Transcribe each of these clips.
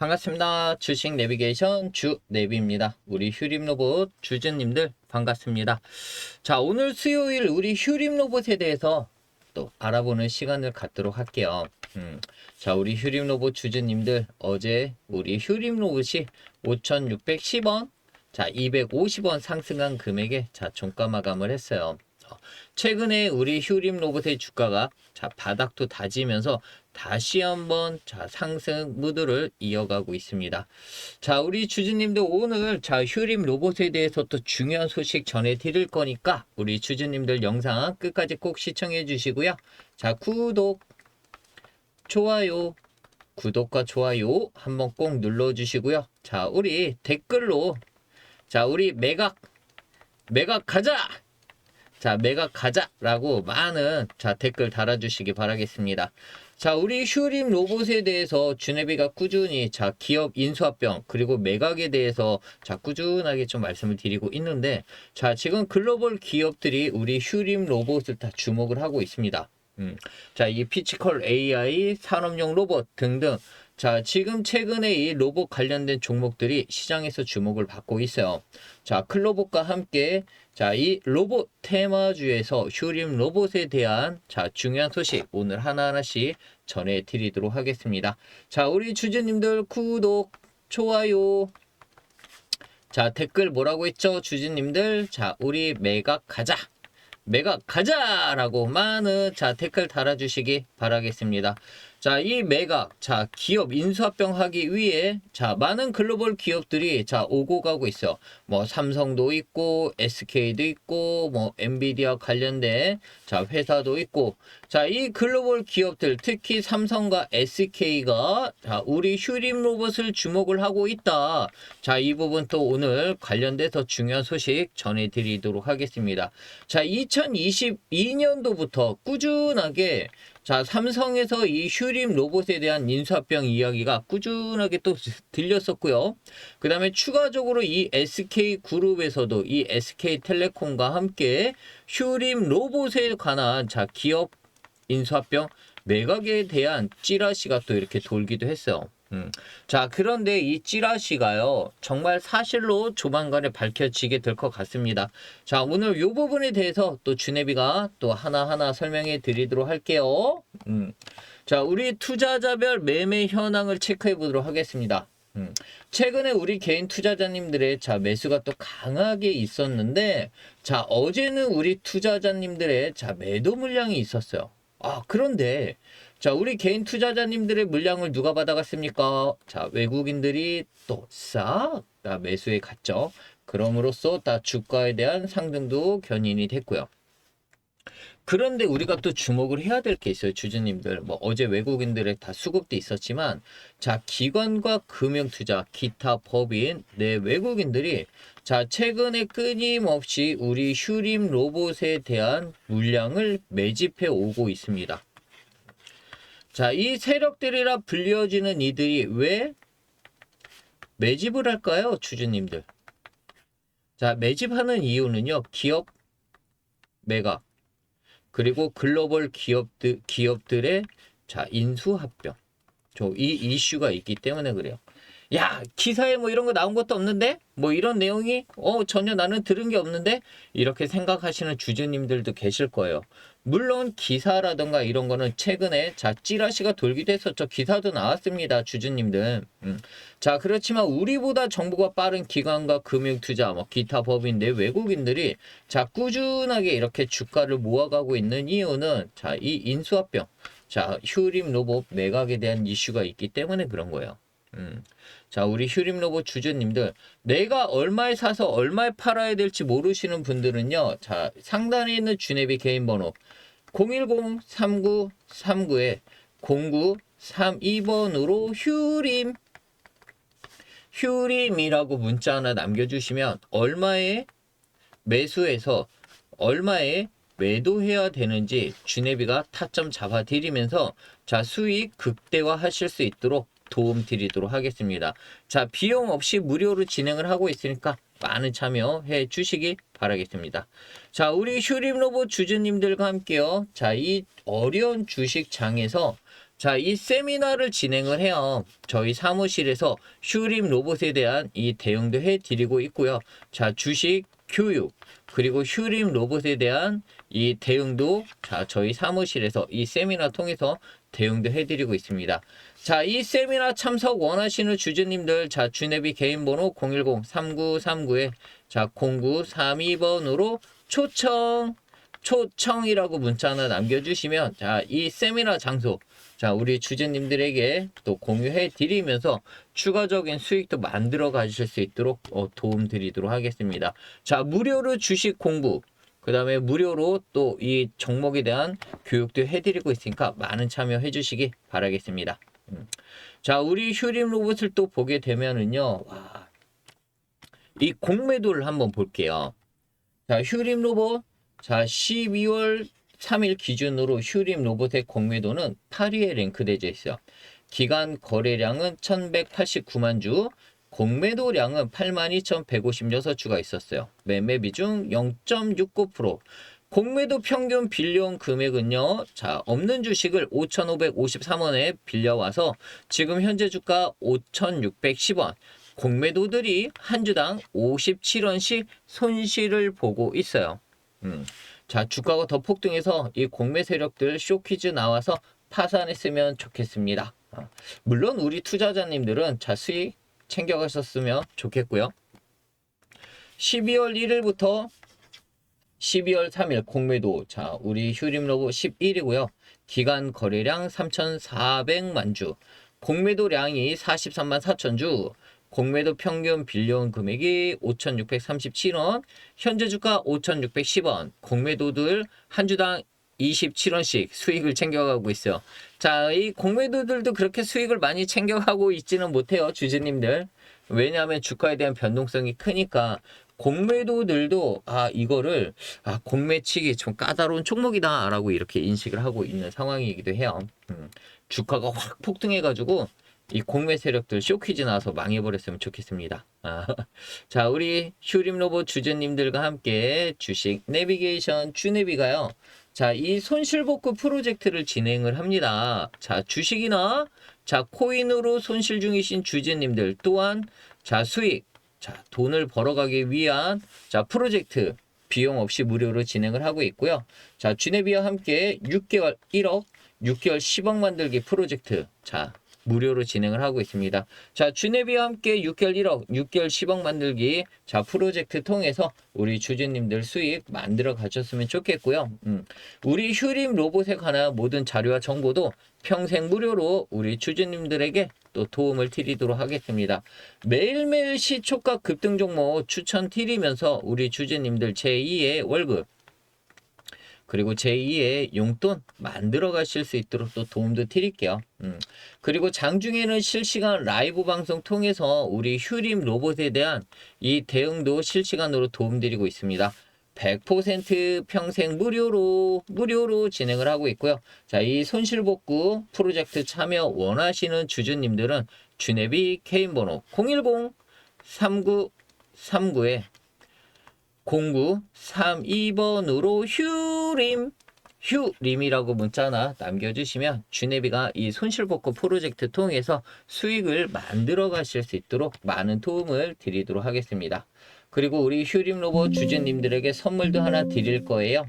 반갑습니다. 주식 내비게이션 주 내비입니다. 우리 휴림 로봇 주주님들 반갑습니다. 자, 오늘 수요일 우리 휴림 로봇에 대해서 또 알아보는 시간을 갖도록 할게요. 음, 자, 우리 휴림 로봇 주주님들 어제 우리 휴림 로봇이 5,610원, 자, 250원 상승한 금액에 자, 종가 마감을 했어요. 어, 최근에 우리 휴림 로봇의 주가가 자, 바닥도 다지면서 다시 한번 자, 상승 무드를 이어가고 있습니다. 자, 우리 주주님들 오늘 자, 휴림 로봇에 대해서 또 중요한 소식 전해 드릴 거니까 우리 주주님들 영상 끝까지 꼭 시청해 주시고요. 자, 구독, 좋아요, 구독과 좋아요 한번 꼭 눌러 주시고요. 자, 우리 댓글로 자, 우리 매각 매각 가자! 자, 매각 가자라고 많은 자, 댓글 달아 주시기 바라겠습니다. 자, 우리 휴림 로봇에 대해서 주네비가 꾸준히 자, 기업 인수합병 그리고 매각에 대해서 자, 꾸준하게 좀 말씀을 드리고 있는데 자, 지금 글로벌 기업들이 우리 휴림 로봇을 다 주목을 하고 있습니다. 음. 자, 이 피치컬 AI, 산업용 로봇 등등 자, 지금 최근에 이 로봇 관련된 종목들이 시장에서 주목을 받고 있어요. 자, 클로봇과 함께 자, 이 로봇 테마주에서 휴림 로봇에 대한 자, 중요한 소식 오늘 하나하나씩 전해 드리도록 하겠습니다. 자, 우리 주주님들 구독, 좋아요. 자, 댓글 뭐라고 했죠? 주주님들. 자, 우리 매각 가자. 매각 가자라고 많은 자, 댓글 달아 주시기 바라겠습니다. 자, 이 매각, 자, 기업 인수합병 하기 위해, 자, 많은 글로벌 기업들이, 자, 오고 가고 있어. 뭐, 삼성도 있고, SK도 있고, 뭐, 엔비디아 관련된, 자, 회사도 있고, 자, 이 글로벌 기업들, 특히 삼성과 SK가, 자, 우리 휴림 로봇을 주목을 하고 있다. 자, 이 부분 또 오늘 관련돼서 중요한 소식 전해드리도록 하겠습니다. 자, 2022년도부터 꾸준하게 자, 삼성에서 이 휴림 로봇에 대한 인수합병 이야기가 꾸준하게 또 들렸었고요. 그 다음에 추가적으로 이 SK 그룹에서도 이 SK 텔레콤과 함께 휴림 로봇에 관한 자, 기업 인수합병 매각에 대한 찌라시가 또 이렇게 돌기도 했어요. 음. 자, 그런데 이 찌라시가요, 정말 사실로 조만간에 밝혀지게 될 것 같습니다. 자, 오늘 이 부분에 대해서 또 주네비가 또 하나하나 설명해 드리도록 할게요. 음. 자, 우리 투자자별 매매 현황을 체크해 보도록 하겠습니다. 음. 최근에 우리 개인 투자자님들의 자 매수가 또 강하게 있었는데 자 어제는 우리 투자자님들의 자 매도 물량이 있었어요. 아 그런데 자, 우리 개인 투자자님들의 물량을 누가 받아갔습니까? 자, 외국인들이 또 싹 다 매수해 갔죠. 그럼으로써 다 주가에 대한 상승도 견인이 됐고요. 그런데 우리가 또 주목을 해야 될 게 있어요, 주주님들. 뭐 어제 외국인들의 다 수급도 있었지만, 자, 기관과 금융 투자, 기타 법인, 내 외국인들이 자, 최근에 끊임없이 우리 휴림 로봇에 대한 물량을 매집해 오고 있습니다. 자, 이 세력들이라 불려지는 이들이 왜 매집을 할까요, 주주님들? 자, 매집하는 이유는요, 기업 매각, 그리고 글로벌 기업들, 기업들의 자, 인수 합병. 저 이 이슈가 있기 때문에 그래요. 야, 기사에 뭐 이런 거 나온 것도 없는데? 뭐 이런 내용이? 어, 전혀 나는 들은 게 없는데? 이렇게 생각하시는 주주님들도 계실 거예요. 물론 기사라던가 이런 거는 최근에 자, 찌라시가 돌기도 했었죠. 기사도 나왔습니다. 주주님들. 음. 자, 그렇지만 우리보다 정보가 빠른 기관과 금융투자, 뭐 기타 법인 내 외국인들이 자, 꾸준하게 이렇게 주가를 모아가고 있는 이유는 자, 이 인수합병, 자, 휴림 로봇 매각에 대한 이슈가 있기 때문에 그런 거예요. 음. 자, 우리 휴림 로봇 주주님들, 내가 얼마에 사서 얼마에 팔아야 될지 모르시는 분들은요, 자, 상단에 있는 주네비 개인 번호 010-3939에 0932번으로 휴림, 휴림이라고 문자 하나 남겨주시면 얼마에 매수해서 얼마에 매도해야 되는지 주네비가 타점 잡아 드리면서 자 수익 극대화 하실 수 있도록 도움 드리도록 하겠습니다. 자, 비용 없이 무료로 진행을 하고 있으니까 많은 참여해 주시기 바라겠습니다. 자, 우리 휴림 로봇 주주님들과 함께요. 자, 이 어려운 주식 장에서 자, 이 세미나를 진행을 해요. 저희 사무실에서 휴림 로봇에 대한 이 대응도 해 드리고 있고요. 자, 주식, 교육, 그리고 휴림 로봇에 대한 이 대응도 자, 저희 사무실에서 이 세미나 통해서 대응도 해 드리고 있습니다. 자, 이 세미나 참석 원하시는 주주님들, 자, 주네비 개인 번호 010-3939에 자, 0932번으로 초청, 초청이라고 문자 하나 남겨주시면, 자, 이 세미나 장소, 자, 우리 주주님들에게 또 공유해 드리면서 추가적인 수익도 만들어 가실 수 있도록 어, 도움 드리도록 하겠습니다. 자, 무료로 주식 공부, 그 다음에 무료로 또 이 종목에 대한 교육도 해드리고 있으니까 많은 참여해 주시기 바라겠습니다. 음. 자, 우리 휴림 로봇을 또 보게 되면은요, 와, 이 공매도를 한번 볼게요. 자, 휴림 로봇, 자, 12월 3일 기준으로 휴림 로봇의 공매도는 8위에 랭크되어 있어요. 기간 거래량은 1189만 주, 공매도량은 82,156주가 있었어요. 매매 비중 0.69%. 공매도 평균 빌려온 금액은요. 자, 없는 주식을 5,553원에 빌려와서 지금 현재 주가 5,610원. 공매도들이 한 주당 57원씩 손실을 보고 있어요. 음. 자, 주가가 더 폭등해서 이 공매 세력들 쇼키즈 나와서 파산했으면 좋겠습니다. 아, 물론 우리 투자자님들은 자, 수익 챙겨가셨으면 좋겠고요. 12월 1일부터 12월 3일 공매도 자 우리 휴림 로고 11이고요. 기간 거래량 3,400만 주, 공매도량이 43만 4천 주, 공매도 평균 빌려온 금액이 5,637원, 현재 주가 5,610원, 공매도들 한 주당 27원씩 수익을 챙겨가고 있어요. 자, 이 공매도들도 그렇게 수익을 많이 챙겨가고 있지는 못해요, 주주님들. 왜냐하면 주가에 대한 변동성이 크니까 공매도들도 아 이거를 아 공매치기 좀 까다로운 종목이다라고 이렇게 인식을 하고 있는 상황이기도 해요. 음, 주가가 확 폭등해가지고 이 공매 세력들 쇼퀴즈 나와서 망해버렸으면 좋겠습니다. 아, 자 우리 휴림 로봇 주주님들과 함께 주식 내비게이션 주내비가요. 자, 이 손실복구 프로젝트를 진행을 합니다. 자, 주식이나 자, 코인으로 손실 중이신 주주님들 또한 자, 수익, 자, 돈을 벌어가기 위한 자, 프로젝트 비용 없이 무료로 진행을 하고 있고요. 자, 주네비와 함께 6개월 1억, 6개월 10억 만들기 프로젝트. 자, 무료로 진행을 하고 있습니다. 자, 주네비와 함께 6개월 1억, 6개월 10억 만들기 자 프로젝트 통해서 우리 주주님들 수익 만들어 가셨으면 좋겠고요. 음, 우리 휴림 로봇에 관한 모든 자료와 정보도 평생 무료로 우리 주주님들에게 또 도움을 드리도록 하겠습니다. 매일매일 시초가 급등 종목 추천 드리면서 우리 주주님들 제2의 월급 그리고 제2의 용돈 만들어 가실 수 있도록 또 도움도 드릴게요. 음. 그리고 장중에는 실시간 라이브 방송 통해서 우리 휴림 로봇에 대한 이 대응도 실시간으로 도움드리고 있습니다. 100% 평생 무료로 무료로 진행을 하고 있고요. 자, 이 손실 복구 프로젝트 참여 원하시는 주주님들은 주네비 개인 번호 010 3939에 0932번으로 휴림 휴림이라고 문자 하나 남겨주시면 주네비가 이 손실복구 프로젝트 통해서 수익을 만들어 가실 수 있도록 많은 도움을 드리도록 하겠습니다. 그리고 우리 휴림 로봇 주주님들에게 선물도 하나 드릴 거예요.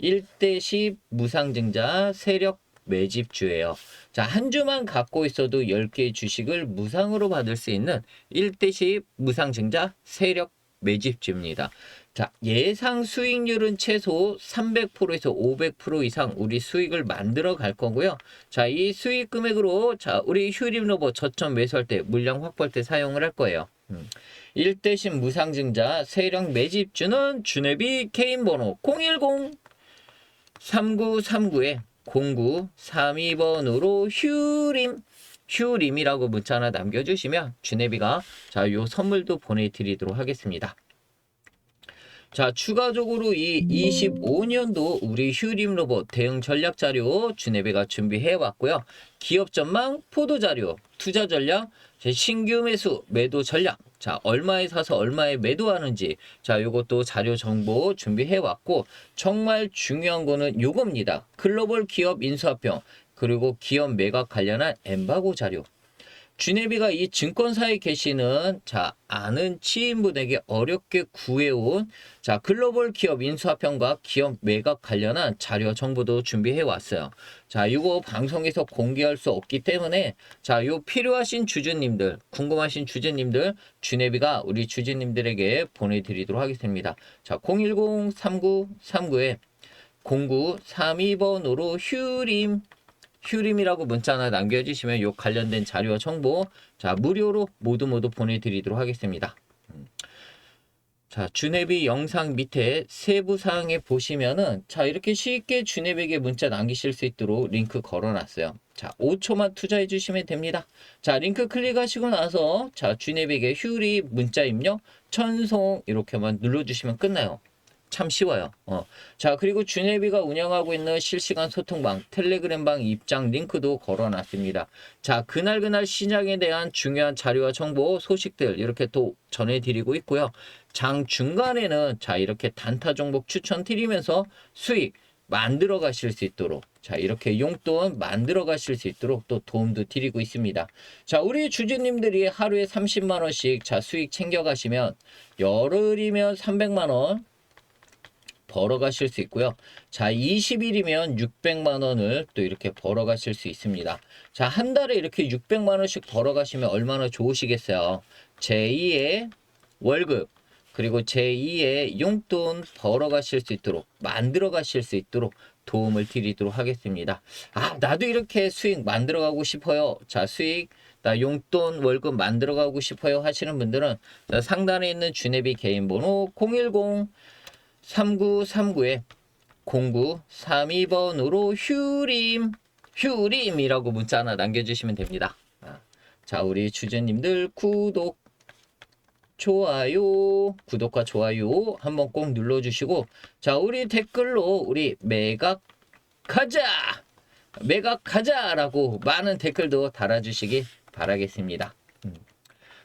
1대10 무상증자 세력 매집주예요. 자, 한 주만 갖고 있어도 10개의 주식을 무상으로 받을 수 있는 1대10 무상증자 세력 매집주입니다. 자, 예상 수익률은 최소 300%에서 500% 이상 우리 수익을 만들어 갈 거고요. 자, 이 수익 금액으로 자, 우리 휴림 로봇 저점 매수할 때 물량 확보할 때 사용을 할 거예요. 음. 1대신 무상증자 세력 매집주는 주네비 개인 번호 010 3939에 0932번으로 휴림 휴림이라고 문자 하나 남겨주시면 주네비가 자 요 선물도 보내드리도록 하겠습니다. 자 추가적으로 이 25년도 우리 휴림 로봇 대응 전략 자료 주네비가 준비해 왔고요. 기업 전망 포도 자료 투자 전략 신규 매수 매도 전략 자 얼마에 사서 얼마에 매도하는지 자 요것도 자료 정보 준비해 왔고 정말 중요한 거는 요겁니다. 글로벌 기업 인수합병 그리고 기업 매각 관련한 엠바고 자료. 주네비가 이 증권사에 계시는 자 아는 지인분에게 어렵게 구해온 자 글로벌 기업 인수합병과 기업 매각 관련한 자료 정보도 준비해 왔어요. 자 이거 방송에서 공개할 수 없기 때문에 자요 필요하신 주주님들 궁금하신 주주님들 주네비가 우리 주주님들에게 보내드리도록 하겠습니다. 자 010-3939에 0932번으로 휴림 휴림이라고 문자 하나 남겨주시면 요 관련된 자료와 정보 자 무료로 모두 모두 보내드리도록 하겠습니다. 음. 자 주네비 영상 밑에 세부 사항에 보시면은 자 이렇게 쉽게 주네비에게 문자 남기실 수 있도록 링크 걸어 놨어요. 자 5초만 투자해 주시면 됩니다. 자 링크 클릭하시고 나서 자 주네비에게 휴리 문자 입력 천송 이렇게만 눌러 주시면 끝나요. 참 쉬워요. 어. 자, 그리고 주네비가 운영하고 있는 실시간 소통방, 텔레그램방 입장 링크도 걸어놨습니다. 자, 그날그날 시장에 대한 중요한 자료와 정보, 소식들 이렇게 또 전해드리고 있고요. 장 중간에는 자, 이렇게 단타 종목 추천 드리면서 수익 만들어 가실 수 있도록 자 이렇게 용돈 만들어 가실 수 있도록 또 도움도 드리고 있습니다. 자 우리 주주님들이 하루에 30만 원씩 자 수익 챙겨 가시면 열흘이면 300만 원 벌어 가실 수 있고요. 자, 20일이면 600만 원을 또 이렇게 벌어 가실 수 있습니다. 자, 한 달에 이렇게 600만 원씩 벌어 가시면 얼마나 좋으시겠어요. 제2의 월급 그리고 제2의 용돈 벌어 가실 수 있도록 만들어 가실 수 있도록 도움을 드리도록 하겠습니다. 아, 나도 이렇게 수익 만들어 가고 싶어요. 자, 수익 나 용돈 월급 만들어 가고 싶어요 하시는 분들은 상단에 있는 주네비 개인 번호 010 3939에 0932번으로 휴림, 휴림이라고 문자 하나 남겨주시면 됩니다. 아, 자, 우리 주주님들 구독, 좋아요, 구독과 좋아요 한번 꼭 눌러주시고, 자, 우리 댓글로 우리 매각 가자! 매각 가자라고 많은 댓글도 달아주시기 바라겠습니다.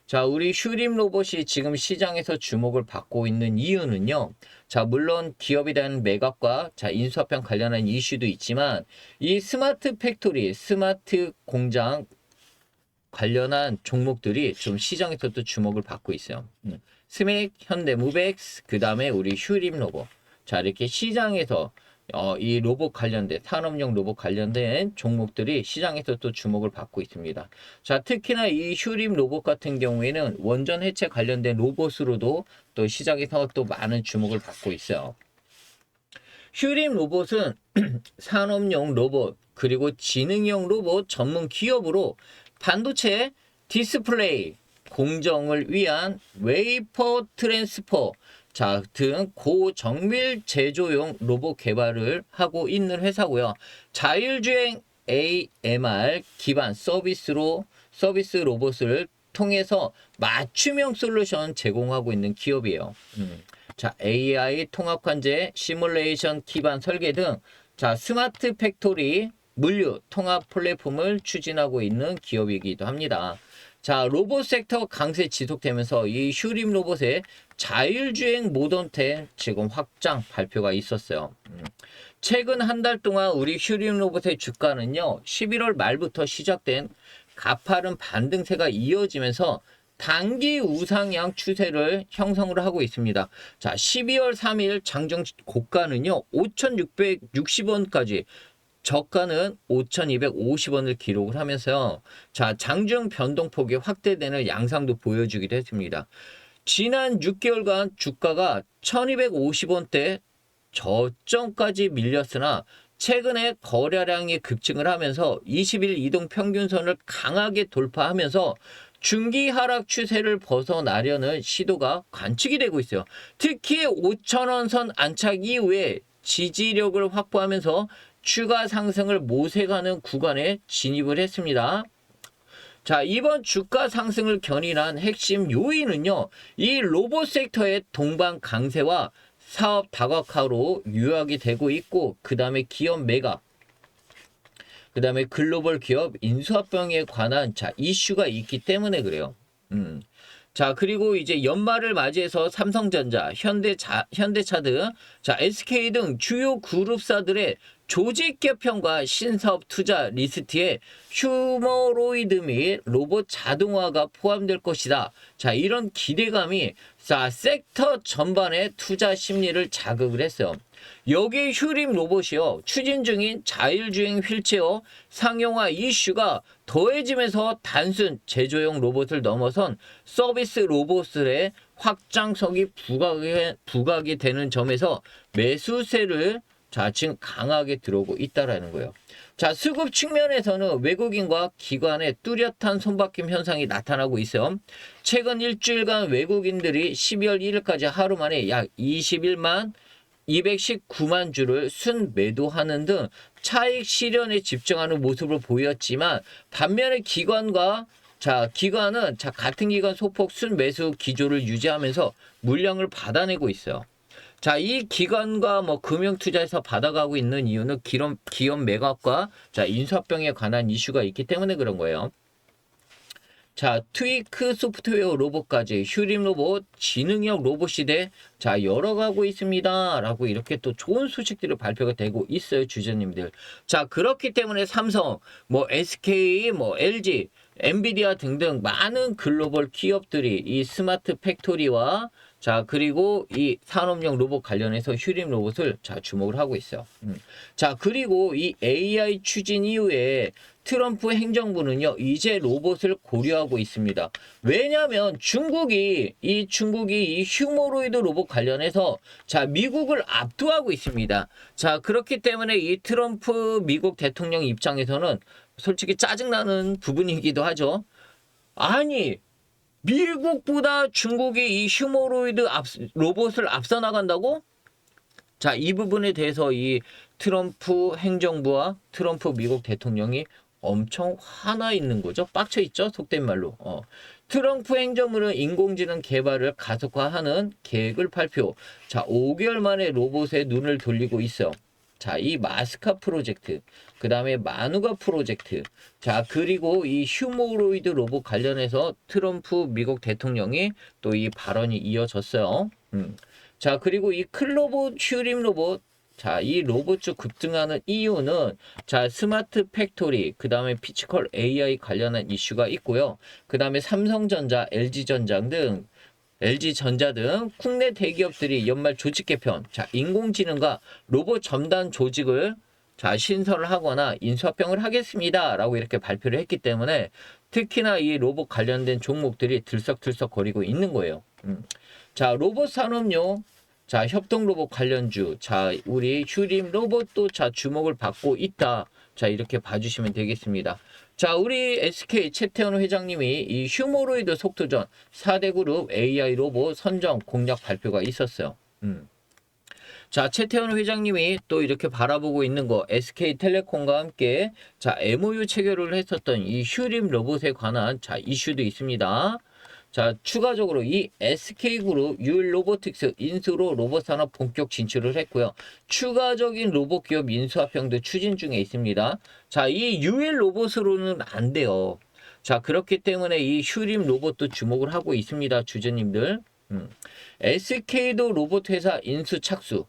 자, 우리 휴림 로봇이 지금 시장에서 주목을 받고 있는 이유는요. 자, 물론 기업에 대한 매각과 자, 인수합병 관련한 이슈도 있지만 이 스마트 팩토리, 스마트 공장 관련한 종목들이 좀 시장에서 도 주목을 받고 있어요. 음. 스맥, 현대무백스, 그 다음에 우리 휴림 로봇. 자, 이렇게 시장에서 어, 이 로봇 관련된 산업용 로봇 관련된 종목들이 시장에서 또 주목을 받고 있습니다. 자, 특히나 이 휴림 로봇 같은 경우에는 원전 해체 관련된 로봇으로도 또 시장에서 또 많은 주목을 받고 있어요. 휴림 로봇은 산업용 로봇 그리고 지능형 로봇 전문 기업으로 반도체 디스플레이 공정을 위한 웨이퍼 트랜스퍼 자, 등 고정밀 제조용 로봇 개발을 하고 있는 회사고요. 자율주행 AMR 기반 서비스로 서비스 로봇을 통해서 맞춤형 솔루션 제공하고 있는 기업이에요. 음. 자, AI 통합 관제, 시뮬레이션 기반 설계 등 자, 스마트 팩토리 물류 통합 플랫폼을 추진하고 있는 기업이기도 합니다. 자, 로봇 섹터 강세 지속되면서 이 휴림 로봇의 자율주행 모던테 지금 확장 발표가 있었어요. 음. 최근 한 달 동안 우리 휴림 로봇의 주가는요, 11월 말부터 시작된 가파른 반등세가 이어지면서 단기 우상향 추세를 형성을 하고 있습니다. 자, 12월 3일 장중 고가는요, 5,660원까지 저가는 5,250원을 기록을 하면서요. 자, 장중 변동폭이 확대되는 양상도 보여주기도 했습니다. 지난 6개월간 주가가 1,250원대 저점까지 밀렸으나 최근에 거래량이 급증을 하면서 20일 이동 평균선을 강하게 돌파하면서 중기 하락 추세를 벗어나려는 시도가 관측이 되고 있어요. 특히 5천원 선 안착 이후에 지지력을 확보하면서 추가 상승을 모색하는 구간에 진입을 했습니다. 자, 이번 주가 상승을 견인한 핵심 요인은요, 이 로봇 섹터의 동반 강세와 사업 다각화로 유학이 되고 있고, 그 다음에 기업 매각, 그 다음에 글로벌 기업 인수합병에 관한 자, 이슈가 있기 때문에 그래요. 음. 자, 그리고 이제 연말을 맞이해서 삼성전자, 현대차, 현대차 등, 자, SK 등 주요 그룹사들의 조직 개편과 신사업 투자 리스트에 휴머로이드 및 로봇 자동화가 포함될 것이다. 자, 이런 기대감이 자, 섹터 전반의 투자 심리를 자극을 했어요. 여기 휴림 로봇이요. 추진 중인 자율주행 휠체어 상용화 이슈가 더해지면서 단순 제조용 로봇을 넘어선 서비스 로봇의 확장성이 부각이, 부각이 되는 점에서 매수세를 자, 지금 강하게 들어오고 있다라는 거예요. 자, 수급 측면에서는 외국인과 기관의 뚜렷한 손바뀜 현상이 나타나고 있어요. 최근 일주일간 외국인들이 12월 1일까지 하루 만에 약 21만 219만 주를 순매도하는 등 차익 실현에 집중하는 모습을 보였지만 반면에 기관과 자 기관은 자 같은 기간 소폭 순매수 기조를 유지하면서 물량을 받아내고 있어요. 자, 이 기관과 뭐 금융 투자에서 받아가고 있는 이유는 기업, 기업 매각과 자, 인수합병에 관한 이슈가 있기 때문에 그런 거예요. 자, 트위크 소프트웨어 로봇까지 휴림 로봇, 지능형 로봇 시대 자, 열어가고 있습니다. 라고 이렇게 또 좋은 소식들이 발표가 되고 있어요, 주주님들. 자, 그렇기 때문에 삼성, 뭐 SK, 뭐 LG, 엔비디아 등등 많은 글로벌 기업들이 이 스마트 팩토리와 자 그리고 이 산업용 로봇 관련해서 휴림 로봇을 자 주목을 하고 있어요. 음. 자 그리고 이 AI 추진 이후에 트럼프 행정부는요 이제 로봇을 고려하고 있습니다. 왜냐하면 중국이 이 중국이 이 휴머로이드 로봇 관련해서 자 미국을 압도하고 있습니다. 자 그렇기 때문에 이 트럼프 미국 대통령 입장에서는 솔직히 짜증나는 부분이기도 하죠. 아니 미국보다 중국이 이 휴머로이드 앞, 로봇을 앞서 나간다고? 자, 이 부분에 대해서 이 트럼프 행정부와 트럼프 미국 대통령이 엄청 화나 있는 거죠. 빡쳐 있죠. 속된 말로. 어. 트럼프 행정부는 인공지능 개발을 가속화하는 계획을 발표. 자, 5개월 만에 로봇에 눈을 돌리고 있어요. 자, 이 마스카 프로젝트, 그 다음에 마누가 프로젝트, 자, 그리고 이 휴머로이드 로봇 관련해서 트럼프 미국 대통령이 또 이 발언이 이어졌어요. 음. 자, 그리고 이 클로봇 휴림 로봇, 자, 이 로봇주 급등하는 이유는 자, 스마트 팩토리, 그 다음에 피지컬 AI 관련한 이슈가 있고요. 그 다음에 삼성전자, LG전장 등 LG전자 등 국내 대기업들이 연말 조직 개편, 자, 인공지능과 로봇 첨단 조직을 자, 신설을 하거나 인수합병을 하겠습니다. 라고 이렇게 발표를 했기 때문에 특히나 이 로봇 관련된 종목들이 들썩들썩 거리고 있는 거예요. 음. 자, 로봇 산업용 자, 협동 로봇 관련주. 자, 우리 휴림 로봇도 자, 주목을 받고 있다. 자, 이렇게 봐주시면 되겠습니다. 자, 우리 SK 최태원 회장님이 이 휴머로이드 속도전 4대 그룹 AI 로봇 선정 공략 발표가 있었어요. 음. 자, 최태원 회장님이 또 이렇게 바라보고 있는 거 SK텔레콤과 함께 자, MOU 체결을 했었던 이 휴림 로봇에 관한 자, 이슈도 있습니다. 자, 추가적으로 이 SK그룹 유일 로보틱스 인수로 로봇 산업 본격 진출을 했고요. 추가적인 로봇 기업 인수합병도 추진 중에 있습니다. 자, 이 유일 로봇으로는 안 돼요. 자, 그렇기 때문에 이 휴림 로봇도 주목을 하고 있습니다. 주주님들. 음. SK도 로봇 회사 인수 착수.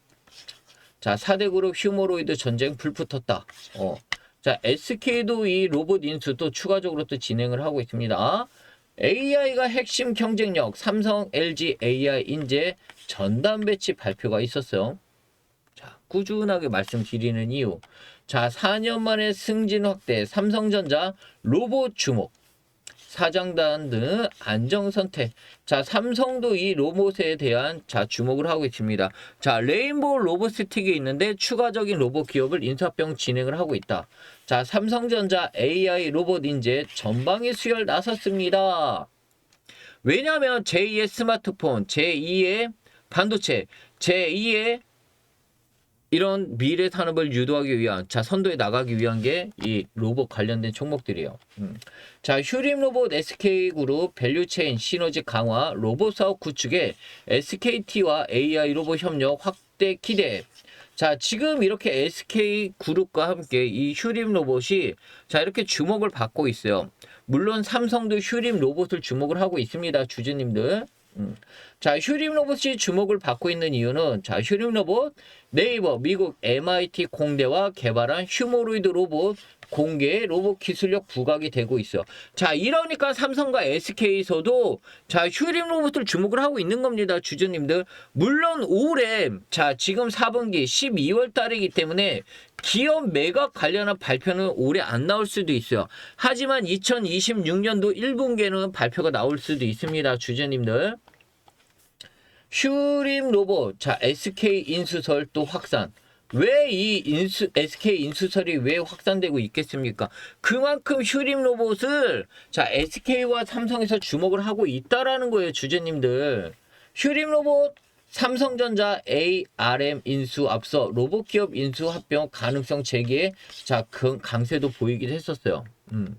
자, 4대 그룹 휴머로이드 전쟁 불 붙었다. 어. 자, SK도 이 로봇 인수도 추가적으로 또 진행을 하고 있습니다. AI가 핵심 경쟁력 삼성, LG AI 인재 전담 배치 발표가 있었어요. 자, 꾸준하게 말씀드리는 이유. 자, 4년 만에 승진 확대 삼성전자 로봇 주목. 사장단 등 안정 선택. 자, 삼성도 이 로봇에 대한 자 주목을 하고 있습니다. 자, 레인보우 로보스틱이 있는데 추가적인 로봇 기업을 인수합병 진행을 하고 있다. 자, 삼성전자 AI 로봇 인재 전방위 수혈 나섰습니다. 왜냐하면 제2의 스마트폰, 제2의 반도체, 제2의 이런 미래 산업을 유도하기 위한 자 선도에 나가기 위한 게 이 로봇 관련된 종목들이에요. 음. 자 휴림 로봇 SK그룹 밸류체인 시너지 강화 로봇 사업 구축에 SKT와 AI 로봇 협력 확대 기대. 자 지금 이렇게 SK 그룹과 함께 이 휴림 로봇이 자 이렇게 주목을 받고 있어요. 물론 삼성도 휴림 로봇을 주목을 하고 있습니다, 주주님들. 자, 휴림 로봇이 주목을 받고 있는 이유는 자, 휴림 로봇 네이버 미국 MIT 공대와 개발한 휴머로이드 로봇 공개 로봇 기술력 부각이 되고 있어. 자, 이러니까 삼성과 SK에서도 자, 휴림 로봇을 주목을 하고 있는 겁니다, 주주님들. 물론 올해 자, 지금 4분기 12월 달이기 때문에 기업 매각 관련한 발표는 올해 안 나올 수도 있어요. 하지만 2026년도 1분기에는 발표가 나올 수도 있습니다, 주주님들. 휴림 로봇, 자, SK 인수설 또 확산. 왜 이 인수, SK 인수설이 왜 확산되고 있겠습니까? 그만큼 휴림 로봇을 자, SK와 삼성에서 주목을 하고 있다라는 거예요, 주주님들. 휴림 로봇, 삼성전자 ARM 인수 앞서 로봇 기업 인수 합병 가능성 제기에 자, 그 강세도 보이긴 했었어요. 음.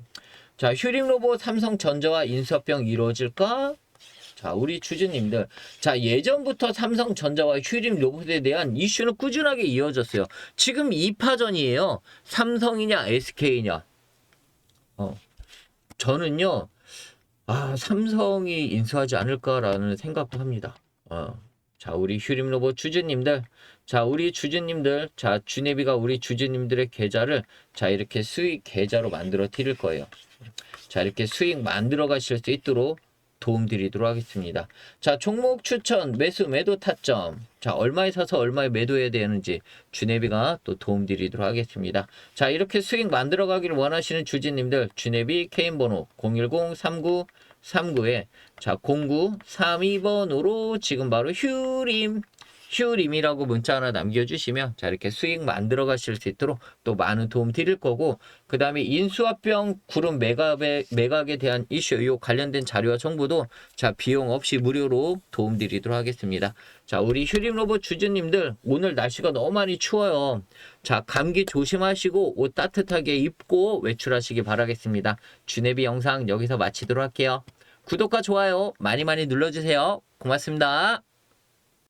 자, 휴림 로봇 삼성전자와 인수 합병 이루어질까? 자, 우리 주주님들. 자, 예전부터 삼성전자와 휴림 로봇에 대한 이슈는 꾸준하게 이어졌어요. 지금 2파전이에요. 삼성이냐, SK냐. 어. 저는요, 아, 삼성이 인수하지 않을까라는 생각도 합니다. 어. 자, 우리 휴림 로봇 주주님들. 자, 우리 주주님들. 자, 주네비가 우리 주주님들의 계좌를 자, 이렇게 수익 계좌로 만들어 드릴 거예요. 자, 이렇게 수익 만들어 가실 수 있도록 도움 드리도록 하겠습니다. 자, 종목 추천, 매수, 매도 타점. 자, 얼마에 사서 얼마에 매도해야 되는지 주네비가 또 도움 드리도록 하겠습니다. 자, 이렇게 수익 만들어 가기를 원하시는 주주님들, 주네비 케인 번호 010-3939에 자, 0932번으로 지금 바로 휴림 휴림이라고 문자 하나 남겨주시면 자 이렇게 수익 만들어 가실 수 있도록 또 많은 도움 드릴 거고 그 다음에 인수합병 그룹 매각에, 매각에 대한 이슈 요 관련된 자료와 정보도 자 비용 없이 무료로 도움 드리도록 하겠습니다. 자 우리 휴림 로봇 주주님들 오늘 날씨가 너무 많이 추워요. 자 감기 조심하시고 옷 따뜻하게 입고 외출하시기 바라겠습니다. 주네비 영상 여기서 마치도록 할게요. 구독과 좋아요 많이 많이 눌러주세요. 고맙습니다